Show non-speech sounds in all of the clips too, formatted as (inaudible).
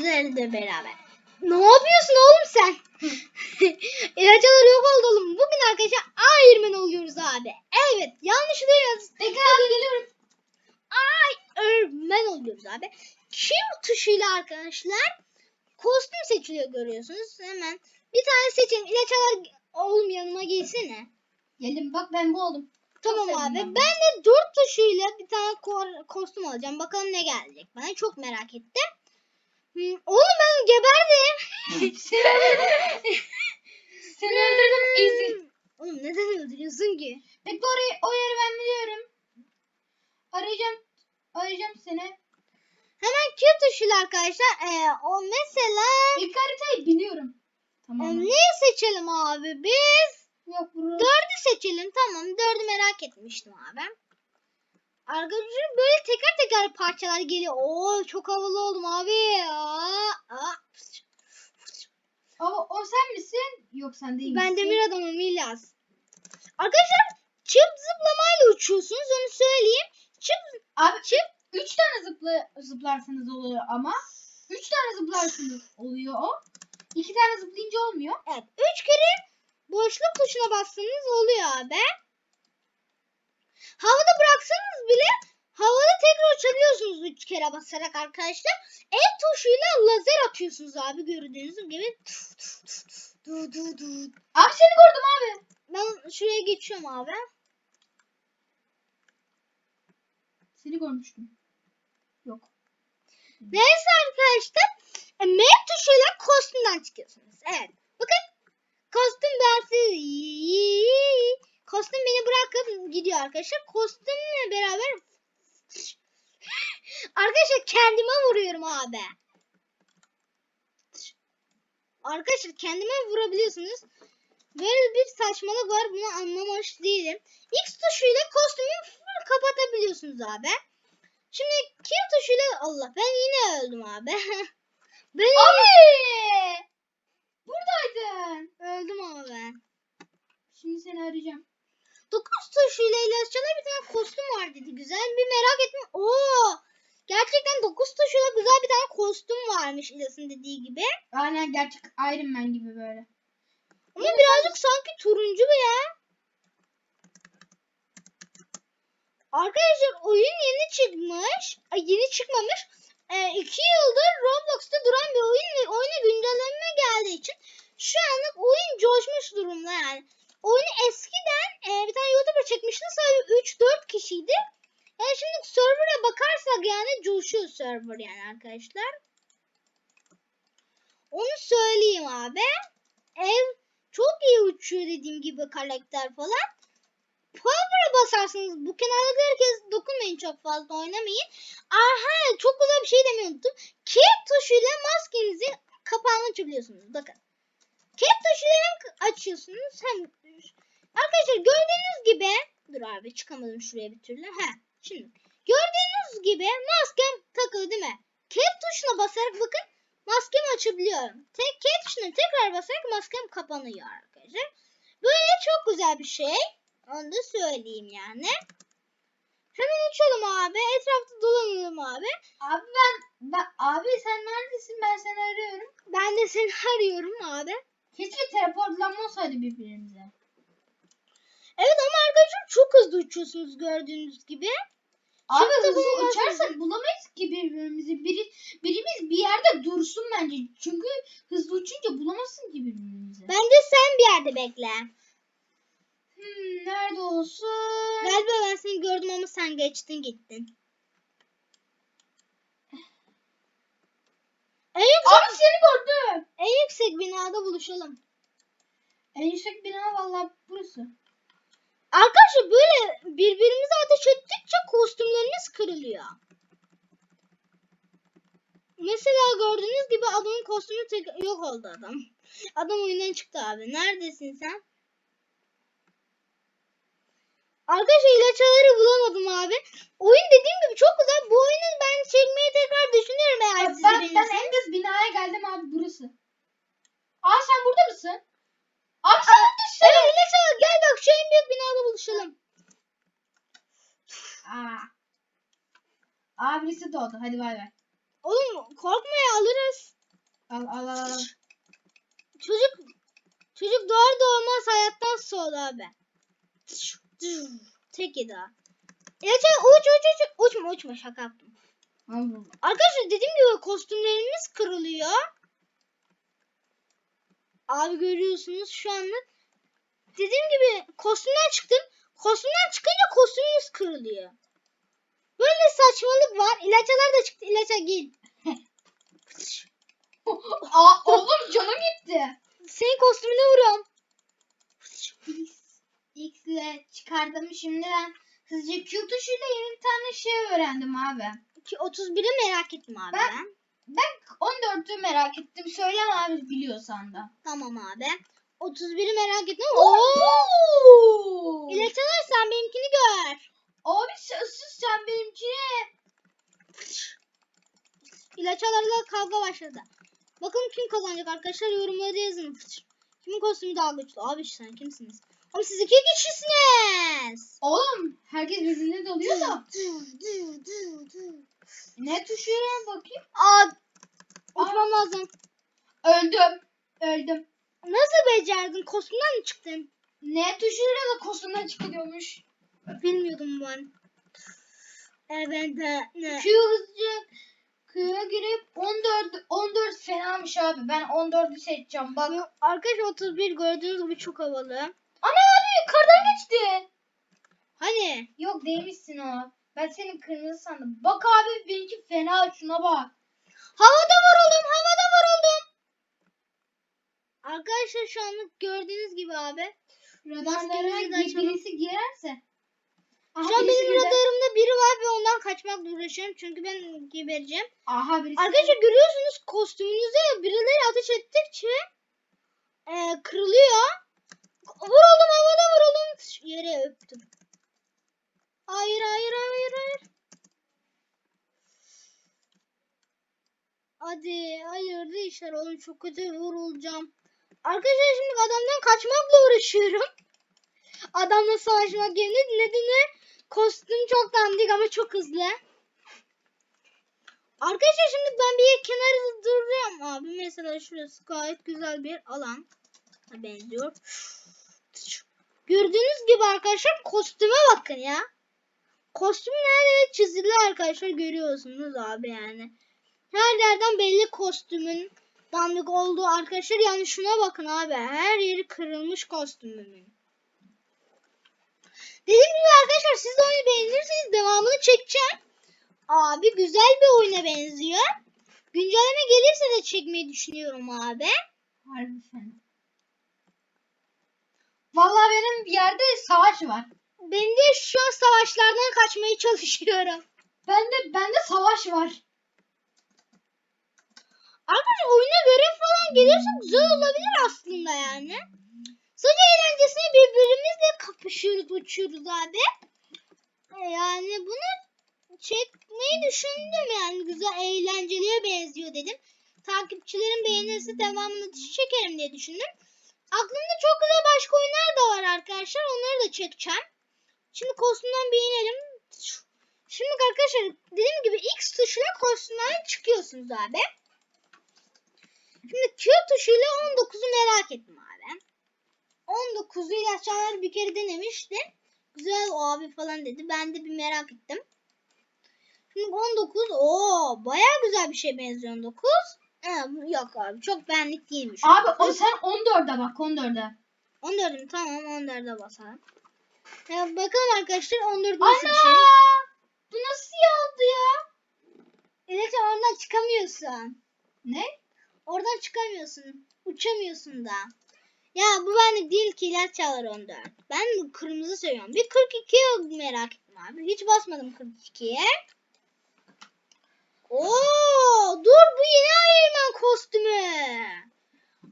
sizlerle beraber. Ne yapıyorsun oğlum sen? (laughs) İlaçlar yok oldu oğlum. Bugün arkadaşlar Iron Man oluyoruz abi. Evet yanlış duyuyoruz. Tekrar abi geliyorum. Iron Man oluyoruz abi. Q tuşuyla arkadaşlar kostüm seçiliyor görüyorsunuz. Hemen bir tane seçin. İlaçlar oğlum yanıma gelsene. Geldim bak ben bu oldum. Tamam abi. ben Ben de dört tuşuyla bir tane ko- kostüm alacağım. Bakalım ne gelecek bana. Çok merak ettim. Oğlum ben geberdim. (laughs) Seni öldürdüm easy. Oğlum neden öldürüyorsun ki? Bekle orayı, o yeri ben biliyorum. Arayacağım. Arayacağım seni. Hemen Q tuşuyla arkadaşlar. Ee, o mesela İlk haritayı biliyorum. e, Tamam. neyi seçelim abi biz? Yok bunu. Dördü seçelim. Tamam. Dördü merak etmiştim abi. Arkadaşlar böyle teker teker parçalar geliyor. Oo çok havalı oldum abi. Aa, aa. O, o sen misin? Yok sen değil Ben misin? demir adamım Milas. Arkadaşlar çıp zıplamayla uçuyorsunuz onu söyleyeyim. Çıp Abi çıp üç tane zıpla, zıplarsanız oluyor ama. Üç tane zıplarsanız oluyor o. İki tane zıplayınca olmuyor. evet üç kere boşluk tuşuna bassanız oluyor abi. Havada bıraksanız bile havada tekrar uçabiliyorsunuz üç kere basarak arkadaşlar. El tuşuyla lazer atıyorsunuz abi gördüğünüz gibi. Du du du. Abi seni gördüm abi. Ben şuraya geçiyorum abi. Seni görmüştüm. Yok. Neyse arkadaşlar. E, M tuşuyla kostümden çıkıyorsunuz. Evet. Bakın. Kostüm bensiz. Kostüm beni bırakıp gidiyor arkadaşlar. Kostümle beraber Arkadaşlar kendime vuruyorum abi. Arkadaşlar kendime vurabiliyorsunuz. Böyle bir saçmalık var. Bunu anlamamış değilim. X tuşuyla kostümü kapatabiliyorsunuz abi. Şimdi Q tuşuyla Allah ben yine öldüm abi. (laughs) ben Abi! Buradaydın. öldüm abi ben. Şimdi seni arayacağım. 9 tuşuyla ilaççılar bir tane kostüm var dedi. Güzel bir merak ettim. Oo! Gerçekten 9 tuşuyla güzel bir tane kostüm varmış İlas'ın dediği gibi. Aynen gerçek Iron Man gibi böyle. Ama birazcık sanki turuncu bu ya. Arkadaşlar oyun yeni çıkmış. Ay, yeni çıkmamış. 2 yıldır Roblox'ta duran bir oyun ve oyuna güncelleme geldiği için şu anlık oyun coşmuş durumda yani. Oyunu eskiden e, bir tane YouTuber çekmişti sadece 3-4 kişiydi. Yani şimdi server'a bakarsak yani coşuyor server yani arkadaşlar. Onu söyleyeyim abi. Ev çok iyi uçuyor dediğim gibi karakter falan. Power'a basarsanız bu kenardaki herkes dokunmayın çok fazla oynamayın. Aha çok güzel bir şey demeyi unuttum. Cap tuşuyla maskenizin kapağını açabiliyorsunuz. Bakın. Cap tuşuyla hem açıyorsunuz hem Arkadaşlar gördüğünüz gibi dur abi çıkamadım şuraya bir türlü. He şimdi gördüğünüz gibi maskem takılı değil mi? Cap tuşuna basarak bakın maskemi açabiliyorum. Tek cap tuşuna tekrar basarak maskem kapanıyor arkadaşlar. Böyle çok güzel bir şey. Onu da söyleyeyim yani. Hemen uçalım abi. Etrafta dolanalım abi. Abi ben, ben abi sen neredesin? Ben seni arıyorum. Ben de seni (laughs) arıyorum abi. Keşke teleportlanma olsaydı birbirimize. Evet ama arkadaşlar çok hızlı uçuyorsunuz gördüğünüz gibi. Abi Şimdi hızlı uçarsak bulamayız ki birbirimizi. Biri, birimiz bir yerde dursun bence. Çünkü hızlı uçunca bulamazsın ki birbirimizi. Bence sen bir yerde bekle. Hmm, nerede olsun? Galiba ben seni gördüm ama sen geçtin gittin. En yüksek, Abi seni gördüm. en yüksek binada buluşalım. En yüksek bina valla burası. Arkadaşlar böyle birbirimize ateş ettikçe kostümlerimiz kırılıyor. Mesela gördüğünüz gibi adamın kostümü tek yok oldu adam. Adam oyundan çıktı abi. Neredesin sen? Arkadaşlar ilaçları bulamadım abi. Oyun dediğim gibi çok güzel. Bu oyunu ben çekmeyi tekrar düşünüyorum eğer siz ben, ben en kız binaya geldim abi burası. Aa sen burada mısın? Akşam düştü. Evet Lisa gel bak şu en büyük binada buluşalım. Aa. Aa birisi doğdu. Hadi bay bay. Oğlum korkma ya alırız. Al al al. al. Çocuk çocuk doğar doğmaz hayattan soğudu abi. Tek daha. Ya çocuk uç uç uç uçma uçma şaka yaptım. Anladım. Arkadaşlar dediğim gibi kostümlerimiz kırılıyor. Abi görüyorsunuz şu anda. Dediğim gibi kostümden çıktım. Kostümden çıkınca kostümümüz kırılıyor. Böyle saçmalık var. İlaçlar da çıktı. İlaça gel. (laughs) Aa oğlum canım gitti. Senin kostümüne vuruyorum. X ile çıkardım şimdi ben hızlıca Q tuşuyla yeni bir tane şey öğrendim abi. Ki 31'i merak ettim abi ben. Ben- Ben 14'ü merak ettim. Söyleme abi biliyorsan da. Tamam abi. 31'i merak ettim. Oo! İlaçlar sen benimkini gör. Abi sen, sen benimkine. İlaçlarla kavga başladı. Bakalım kim kazanacak arkadaşlar yorumlarda yazın. Kimin kostümü daha güçlü? Abi sen kimsiniz? Ama siz iki kişisiniz. Oğlum herkes birbirine dalıyor da. Ne tuşuna bakayım? Aa, uçmam lazım. Öldüm. Öldüm. Nasıl becerdin? Kostümden mi çıktın? Ne tuşuyla da kostümden çıkılıyormuş. Bilmiyordum ben. Evet de ne? Q hızlıca Q'ya girip 14 14 fenamış abi. Ben 14'ü seçeceğim. Bak. Arkadaşlar 31 gördüğünüz gibi çok havalı. Ana abi yukarıdan geçti. Hani? Yok değilmişsin o. Ben senin kırmızı sandım. Bak abi benimki fena şuna bak. Havada vuruldum, havada vuruldum. Arkadaşlar şu anlık gördüğünüz gibi abi. Açalım. birisi girerse. Aha, Şu an benim radarımda biri var ve ondan kaçmakla uğraşıyorum. Çünkü ben gebereceğim. Aha birisi. Arkadaşlar görüyorsunuz kostümünüze birileri ateş ettikçe e, kırılıyor. Vuruldum havada vuruldum. Yere öptüm. Hayır hayır hayır hayır. Hadi hayırlı işler oğlum çok kötü vurulacağım. Arkadaşlar şimdi adamdan kaçmakla uğraşıyorum. (laughs) Adamla savaşmak yerine nedeni kostüm çok dandik ama çok hızlı. Arkadaşlar şimdi ben bir kenarda duruyorum abi. Mesela şurası gayet güzel bir alan. benziyor. Gördüğünüz gibi arkadaşlar kostüme bakın ya. Kostüm nerede çizili arkadaşlar görüyorsunuz abi yani. Her yerden belli kostümün dandik olduğu arkadaşlar yani şuna bakın abi. Her yeri kırılmış kostümümün. Dediğim gibi arkadaşlar siz de oyunu beğenirseniz devamını çekeceğim. Abi güzel bir oyuna benziyor. Güncelleme gelirse de çekmeyi düşünüyorum abi. Harbi fena. Vallahi benim bir yerde savaş var. Ben de şu an savaşlardan kaçmaya çalışıyorum. Bende bende savaş var. Arkadaşlar oyuna görev falan gelirse güzel olabilir aslında yani. Sadece eğlencesine birbirimizle kapışıyoruz, uçuyoruz abi. E, Yani bunu çekmeyi düşündüm yani güzel eğlenceliye benziyor dedim. Takipçilerin beğenirse devamını çekerim diye düşündüm. Aklımda çok güzel başka oyunlar da var arkadaşlar. Onları da çekeceğim. Şimdi kostümden bir inelim. Şimdi arkadaşlar dediğim gibi X tuşuyla kostümden çıkıyorsunuz abi. Şimdi Q tuşuyla 19'u merak ettim abi. 19'u ilaçlar bir kere denemiştim. Güzel o abi falan dedi. Ben de bir merak ettim. Şimdi 19 o baya güzel bir şey benziyor 19. Ee, yok abi çok benlik değilmiş. Abi o sen 14'e bak 14'e. 14'üm tamam 14'e basalım. Ya bakalım arkadaşlar 14 nasıl Ana! bir şey. Bu nasıl oldu ya? Evet oradan çıkamıyorsun. Ne? Oradan çıkamıyorsun. Uçamıyorsun da. Ya bu benlik değil ki ilaç çalar 14. Ben kırmızı seviyorum. Bir 42 merak ettim abi. Hiç basmadım 42'ye. Oo, dur bu yeni Iron Man kostümü.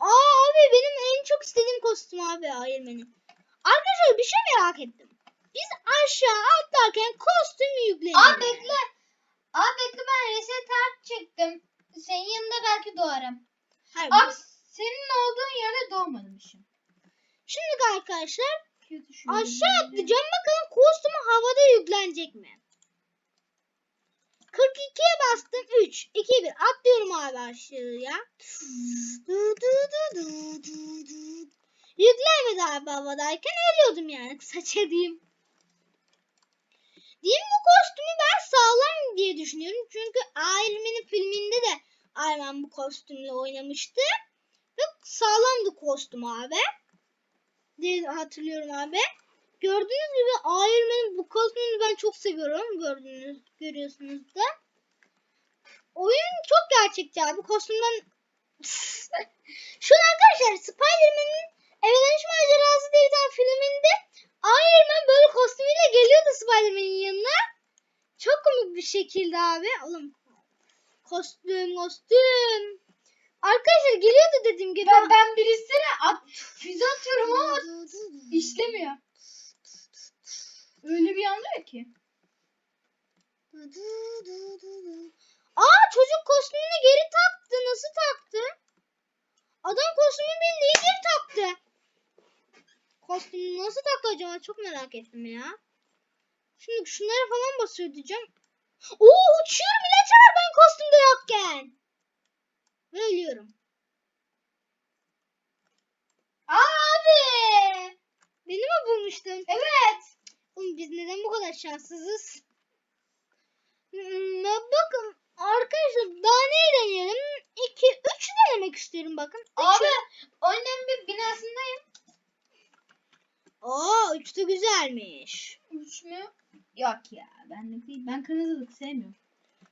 Aa abi benim en çok istediğim kostüm abi Iron Man'in. Arkadaşlar bir şey merak ettim. Biz aşağı atlarken kostüm yükleyelim. Abi bekle. Abi bekle ben reset art çektim. Senin yanında belki doğarım. Hayır, Abi senin olduğun yerde doğmamışım. Şimdi arkadaşlar aşağı atlayacağım bakalım kostümü havada yüklenecek mi? 42'ye bastım 3 2 1 atlıyorum abi aşağıya. Yüklenmedi abi havadayken ölüyordum yani kısaca diyeyim. Diyeyim bu kostümü ben sağlam diye düşünüyorum. Çünkü Iron filminde de Man bu kostümle oynamıştı. Ve sağlamdı kostüm abi. Diye hatırlıyorum abi. Gördüğünüz gibi Iron Man'in bu kostümünü ben çok seviyorum. Gördüğünüz, görüyorsunuz da. Oyun çok gerçekçi abi. Kostümden (laughs) şu an arkadaşlar Spider-Man'in Dönüş Macerası diye filminde Iron Man böyle kostümüyle geliyordu Spider-Man'in yanına. Çok komik bir şekilde abi. Oğlum kostüm kostüm. Arkadaşlar geliyordu dediğim gibi. Ben, ben birisine at, füze atıyorum ama işlemiyor. Öyle bir anlıyor ki. Aa çocuk kostümünü geri taktı. Nasıl taktı? Adam kostümü bildiği geri taktı. Kostümü nasıl taktı acaba? Çok merak ettim ya. Şimdi şunlara falan basıyor diyeceğim. Oo uçuyorum ilaçlar ben kostümde yokken. Ve ölüyorum. Abi! Beni mi bulmuştun? Evet. Oğlum biz neden bu kadar şanssızız? Hmm, bakın arkadaşlar daha ne deneyelim? 2 3 denemek istiyorum bakın. Abi annem bir binasındayım. Aa 3 de güzelmiş. Üç mü? Yok ya benlik değil. Ben kırmızılık sevmiyorum.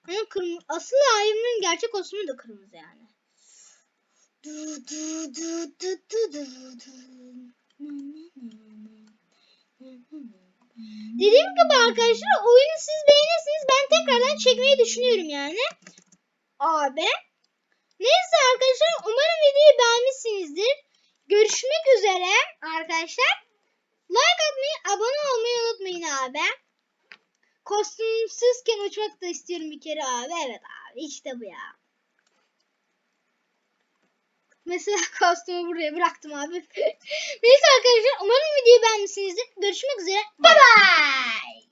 Hani kırmızı asıl Iron'ın gerçek kostümü de kırmızı yani. Du, du, du, du, du, du, du. Dediğim gibi arkadaşlar oyunu siz beğenirsiniz. Ben tekrardan çekmeyi düşünüyorum yani. Abi. Neyse arkadaşlar umarım videoyu beğenmişsinizdir. Görüşmek üzere arkadaşlar. Like atmayı, abone olmayı unutmayın abi. Kostümsüzken uçmak da istiyorum bir kere abi. Evet abi işte bu ya. Mesela (laughs) kostümü buraya bıraktım abi. (laughs) Neyse arkadaşlar umarım videoyu beğenmişsinizdir. Görüşmek üzere. Bye bye.